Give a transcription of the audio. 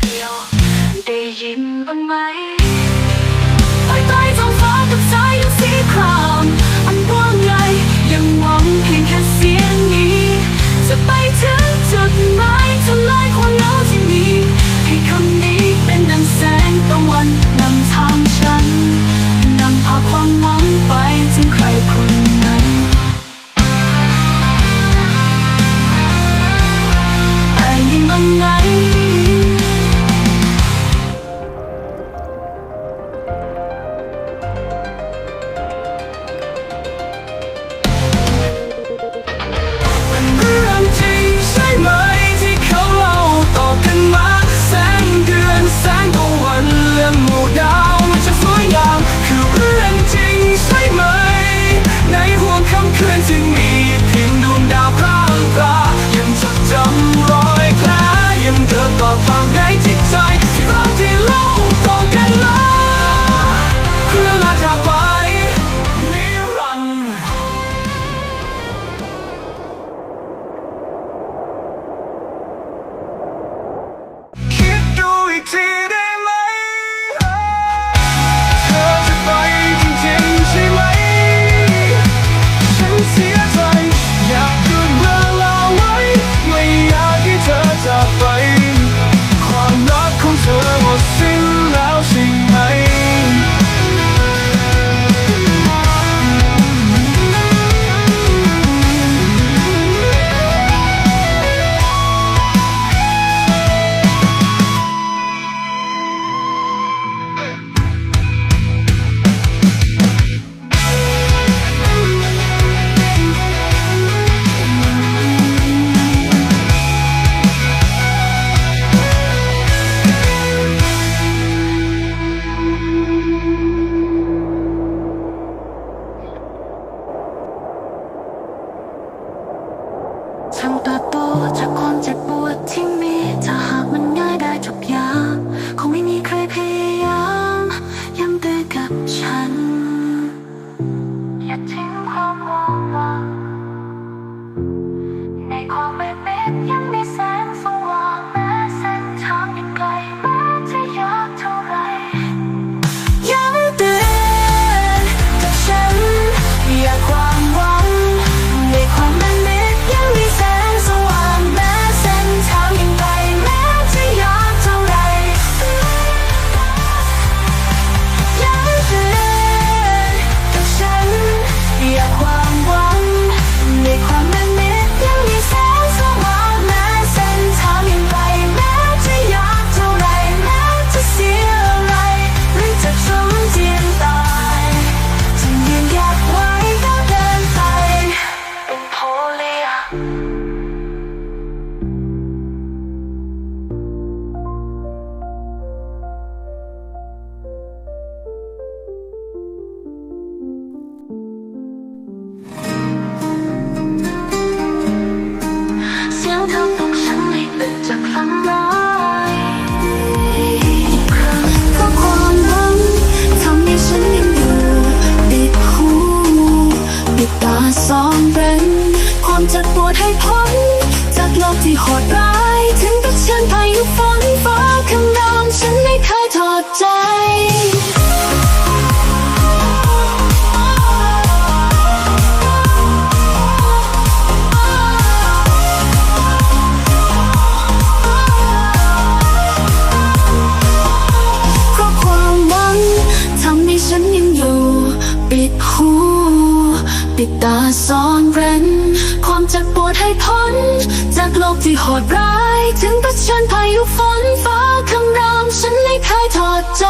เดียว ได้ยินบ้างไหม 放开 see ดให้พ้นจากโลกที่โหดร้าย ปิดตาซ่อนเร้น ความเจ็บปวดให้พ้น จากโลกที่หดร้าย ถึงประชันพายุฝนฟ้าคำรามฉันไม่เคยถอดใจ